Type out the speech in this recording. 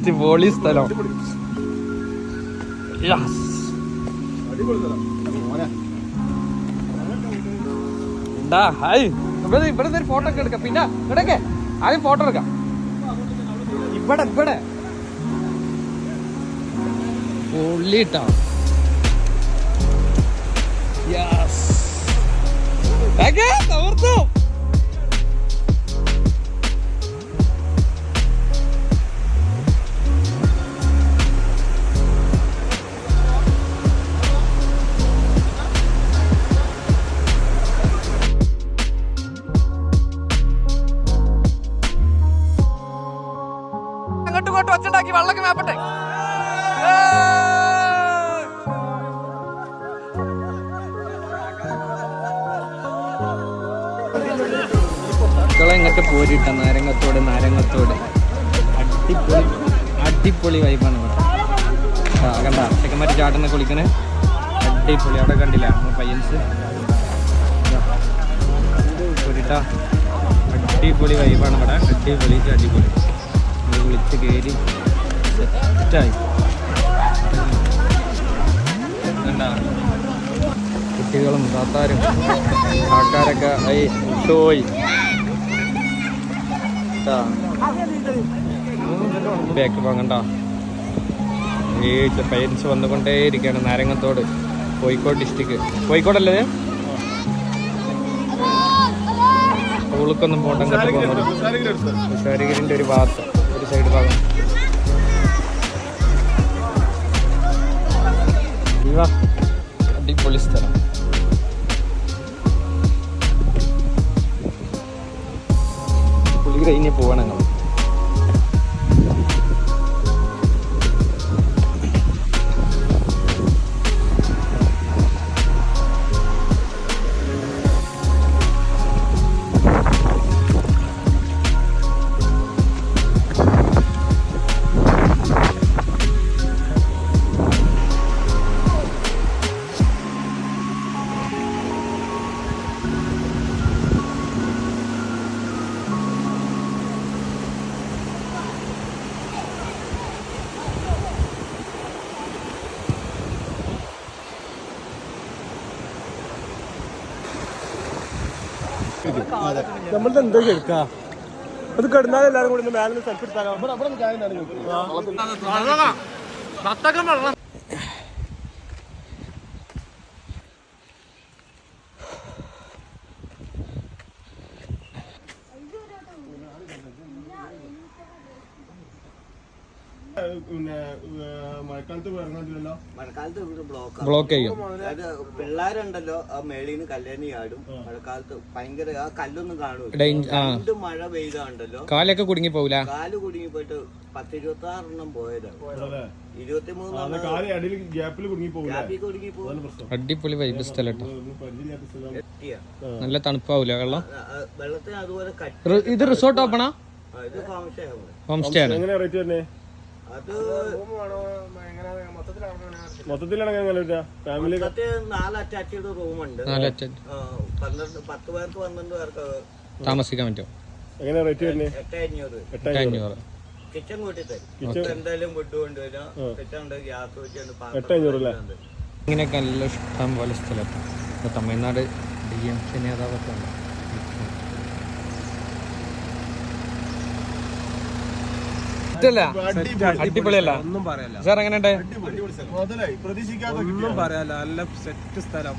അടിപൊളി സ്ഥലം. എന്താ? ഹായ്. ഇവിടെ ഇവിടെ ഒരു ഫോട്ടോ ഒക്കെ എടുക്കാം. പിന്നെ ഇവിടെയൊക്കെ ആദ്യം ഫോട്ടോ എടുക്കാം. ഇവിടെ ഇവിടെ. പൊള്ളിട്ടാ യെസ് തകർത്തു. അങ്ങോട്ടും ഇങ്ങോട്ടും ഒച്ചുണ്ടാക്കി വള്ളൊക്കെ മേപ്പട്ടെ. ഇങ്ങോട്ട് പോരിട്ട? നാരങ്ങത്തോട് നാരങ്ങത്തോട്. അടിപൊളി അടിപൊളി വൈബാണ് ഇവിടെ. കണ്ട? ചെക്കന്മാര് ചാട്ടുന്ന കുളിക്കണേ. അടിപൊളി. അവിടെ കണ്ടില്ല? നമ്മൾ പയ്യൻസ്. പോരിട്ട. അടിപൊളി വൈബാണ് ഇവിടെ. അടിപൊളി അടിപൊളി. വിളിച്ച് കയറി സെറ്റായി. കണ്ട? കുട്ടികളും താത്താരും ആൾക്കാരൊക്കെ ആയി പോയി ബാക്ക് വാങ്ങണ്ട ഈ പേരൻസ് വന്നുകൊണ്ടേ ഇരിക്കുകയാണ് നാരങ്ങത്തോട്. കോഴിക്കോട് ഡിസ്ട്രിക്ട് കോഴിക്കോടല്ലേ? സ്കൂളിലേക്കൊന്നും പോകണ്ട അങ്ങോട്ട് പോകുന്നത് ഉഷാരിഗിരിന്റെ ഒരു ഭാഗത്ത് ഒരു സൈഡ് ഭാഗം. അടിപൊളി സ്ഥലം. പുള്ളി കഴിഞ്ഞ് പോവാണ് നമ്മളുടെ എന്താ എടുക്കാ അത് കിടന്നാൽ എല്ലാരും കൂടി മേലെ സെൽഫി എടുത്താലോ? പിന്നെ മഴക്കാലത്ത് ഇറങ്ങാൻ പറ്റില്ലല്ലോ മഴക്കാലത്ത് ഇവിടെ ബ്ലോക്ക് ബ്ലോക്ക് ചെയ്യും. അതായത് പിള്ളേരുണ്ടല്ലോ ആ മേളിന്ന് കല്ലേണി ആടും മഴക്കാലത്ത് ഭയങ്കര ആ കല്ലൊന്നും കാണൂല. മഴ പെയ്താണ്ടല്ലോ. കാലൊക്കെ കുടുങ്ങി പോവില്ല കാൽ കുടുങ്ങി പോയിട്ട് പത്ത് ഇരുപത്തി ആറെണ്ണം പോയതാണ് കാൽ അടിയിൽ ഗ്യാപ്പിൽ കുടുങ്ങി പോകും അടിപൊളി വൈബ് സ്ഥലം. നല്ല തണുപ്പാവൂല വെള്ളം? വെള്ളത്തിന് അതുപോലെ കട്ടി ഇത് റിസോർട്ട് ഓപ്പണാ ഹോം സ്റ്റേ ആണ്. എങ്ങനെയാ റേറ്റ് തന്നെ മൊത്തത്തിലാണ് എങ്ങനെ ഫാമിലി മൊത്തത്തിൽ നാല് അറ്റാച്ച്ഡ് റൂമുണ്ട്. നാല് അറ്റ പന്ത്രണ്ട് പത്ത് പേർക്ക് പന്ത്രണ്ട് പേർക്ക് താമസിക്കാൻ പറ്റും എങ്ങനെയാ റേറ്റ് വരുന്നത് എട്ട് അഞ്ഞൂറ് എട്ടായിരം അഞ്ഞൂറ് കിച്ചൺ? കൂട്ടി തരും എന്തായാലും ഫുഡ് കൊണ്ടുവരാം. കിച്ചൺ ഗ്യാസ് വെച്ചുണ്ട് അല്ലേ? ഇങ്ങനെയൊക്കെ നല്ല ഇഷ്ടം പോലെ സ്ഥലം ഇപ്പൊ തമിഴ്നാട് ഡി എം കെ നേതാവൊക്കെ ഉണ്ട്. ഇതല്ല അടിപൊളിയല്ല? ഒന്നും പറയല്ല. സാർ എങ്ങനെയുണ്ട്? ഒന്നും പറയാല്ല നല്ല സെറ്റ് സ്ഥലം.